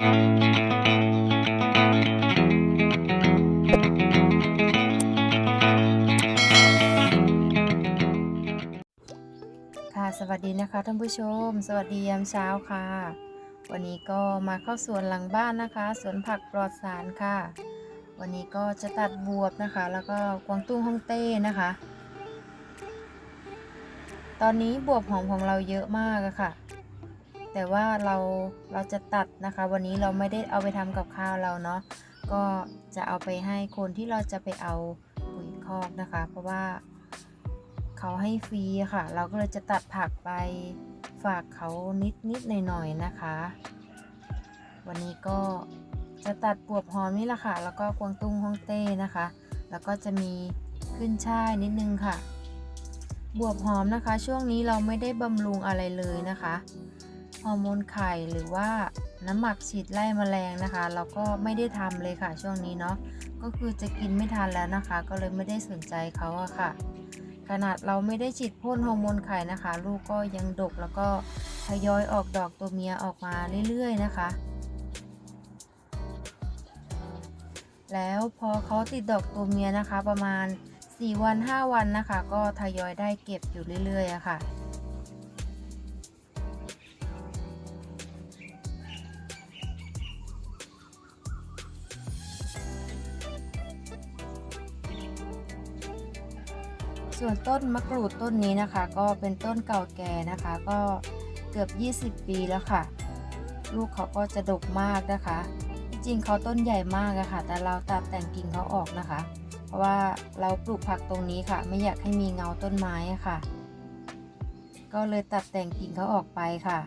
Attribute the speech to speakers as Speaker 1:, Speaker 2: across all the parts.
Speaker 1: ค่ะสวัสดีนะคะท่านผู้ชม สวัสดียามเช้าค่ะ วันนี้ก็มาเข้าสวนหลังบ้านนะคะสวนผักปลอดสารค่ะ วันนี้ก็จะตัดบวบนะคะ แล้วก็กวางตุ้งฮ่องเต้นะคะ ตอนนี้บวบหอมของเราเยอะมากอะค่ะ แต่ว่าเราเราจะตัดนะคะ วันนี้เราไม่ได้เอาไปทำกับข้าวเราเนาะก็จะเอาไปให้คนที่เราจะไปเอาปุ๋ยคอกนะคะ เพราะว่าเขาให้ฟรีค่ะ เราก็เลยจะตัดผักไปฝากเขานิดนิดหน่อยหน่อยๆนะคะ วันนี้ก็จะตัดบวบหอมนี่แหละค่ะ แล้วก็กวางตุ้งฮ่องเต้นะคะ แล้วก็จะมีขึ้นช่ายนิดนึงค่ะ บวบหอมนะคะ ช่วงนี้เราไม่ได้บำรุงอะไรเลยนะคะ ฮอร์โมนไข่หรือว่าน้ำหมักฉีดไล่แมลงนะคะเราก็ไม่ได้ทำเลยค่ะช่วงนี้เนาะก็คือจะกินไม่ทันแล้วนะคะ ก็เลยไม่ได้สนใจเขาอะค่ะ ขนาดเราไม่ได้ฉีดพ่นฮอร์โมนไข่นะคะ ลูกก็ยังดกแล้วก็ทยอยออกดอกตัวเมียออกมาเรื่อยๆนะคะแล้วพอเขาติดดอกตัวเมียนะคะประมาณ 4 วัน 5 วันนะคะ ก็ทยอยได้เก็บอยู่เรื่อยๆอะค่ะ ส่วนต้นมะกรูดต้นนี้นะคะ ก็เป็นต้นเก่าแก่นะคะ ก็เกือบ 20 ปีแล้วค่ะ ลูกเขาก็จะดกมากนะคะ จริงๆเขาต้นใหญ่มากอะค่ะ แต่เราตัดแต่งกิ่งเขาออกนะคะ เพราะว่าเราปลูกผักตรงนี้ค่ะ ไม่อยากให้มีเงาต้นไม้อะค่ะ ก็เลยตัดแต่งกิ่งเขาออกไปค่ะ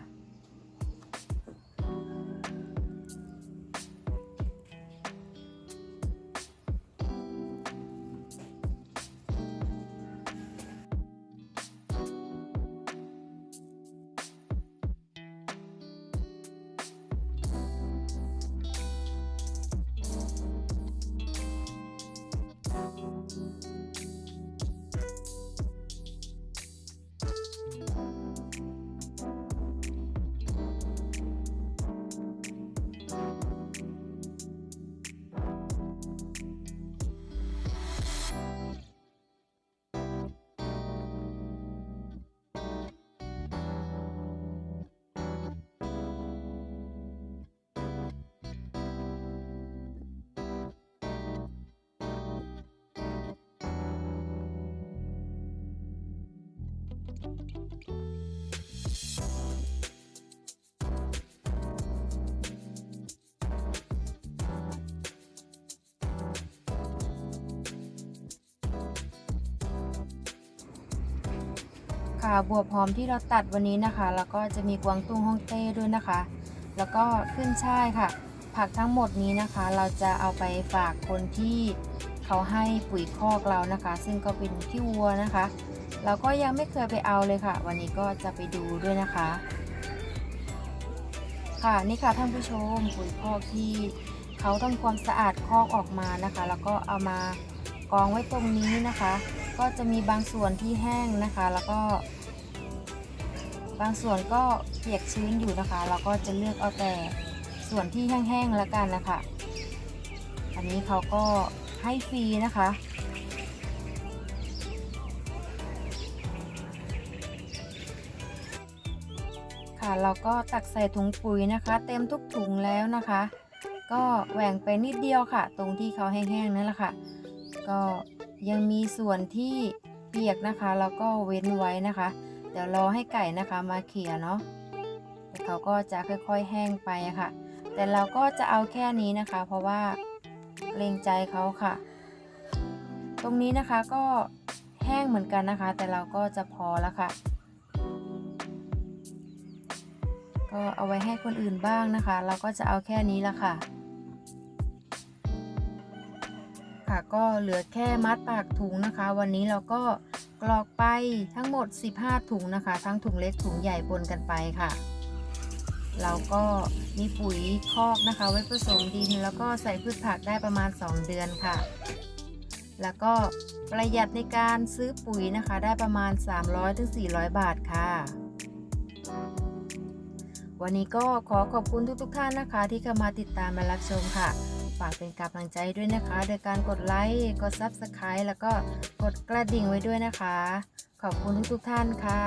Speaker 1: ค่ะบัวบหอมที่เราตัดวันนี้นะคะ แล้วก็จะมีกวางตุ้งฮ่องเต้ด้วยนะคะ แล้วก็ขึ้นช่ายค่ะ ผักทั้งหมดนี้นะคะ เราจะเอาไปฝากคนที่เขาให้ปุ๋ยคอกเรานะคะ ซึ่งก็เป็นขี้วัวนะคะเราก็ยังไม่เคยไปเอาเลยค่ะ วันนี้ก็จะไปดูด้วยนะคะ ค่ะนี่ค่ะท่านผู้ชมปุ๋ยคอกที่เขาทำความสะอาดคอกออกมานะคะ แล้วก็เอามา กองไว้ตรงนี้นะคะ ก็จะมีบางส่วนที่แห้งนะคะ แล้วก็ บางส่วนก็เปียกชื้นอยู่นะคะเราก็จะเลือกเอาแต่ส่วนที่แห้งๆแล้วกันนะคะ อันนี้เขาก็ให้ฟรีนะคะค่ะเราก็ตักใส่ถุงปุ๋ยนะคะ เต็มทุกถุงแล้วนะคะ ก็แหว่งไปนิดเดียวค่ะ ตรงที่เขาแห้งๆนั่นแหละค่ะ ก็ยังมีส่วนที่เปียกนะคะ แล้วก็เว้นไว้นะคะ เดี๋ยวรอให้ไก่นะคะมาเขี่ยเนาะเขาก็จะค่อยๆแห้งไปะค่ะ แต่เราก็จะเอาแค่นี้นะคะ เพราะว่าเกรงใจเขาค่ะ ตรงนี้นะคะก็แห้งเหมือนกันนะคะ แต่เราก็จะพอแล้วค่ะ ก็เอาไว้ให้คนอื่นบ้างนะคะ เราก็จะเอาแค่นี้ละค่ะ ค่ะ ก็เหลือแค่มัดปากถุงนะคะ วันนี้เราก็กรอกไปทั้งหมด 15 ถุงนะคะ ทั้งถุงเล็กถุงใหญ่ปนกันไปค่ะ เราก็มีปุ๋ยคอกนะคะ ไว้ผสมดินแล้วก็ใส่พืชผักได้ประมาณ 2 เดือนค่ะ แล้วก็ประหยัดในการซื้อปุ๋ยนะคะ ได้ประมาณ 300-400 บาทค่ะวันนี้ก็ขอขอบคุณทุกๆท่านนะคะ ที่เข้ามาติดตามและรับชมค่ะ ฝากเป็นกำลังใจด้วยนะคะ โดยการกดไลค์ กด Subscribe แล้วก็กดกระดิ่งไว้ด้วยนะคะ ขอบคุณทุกๆท่านค่ะ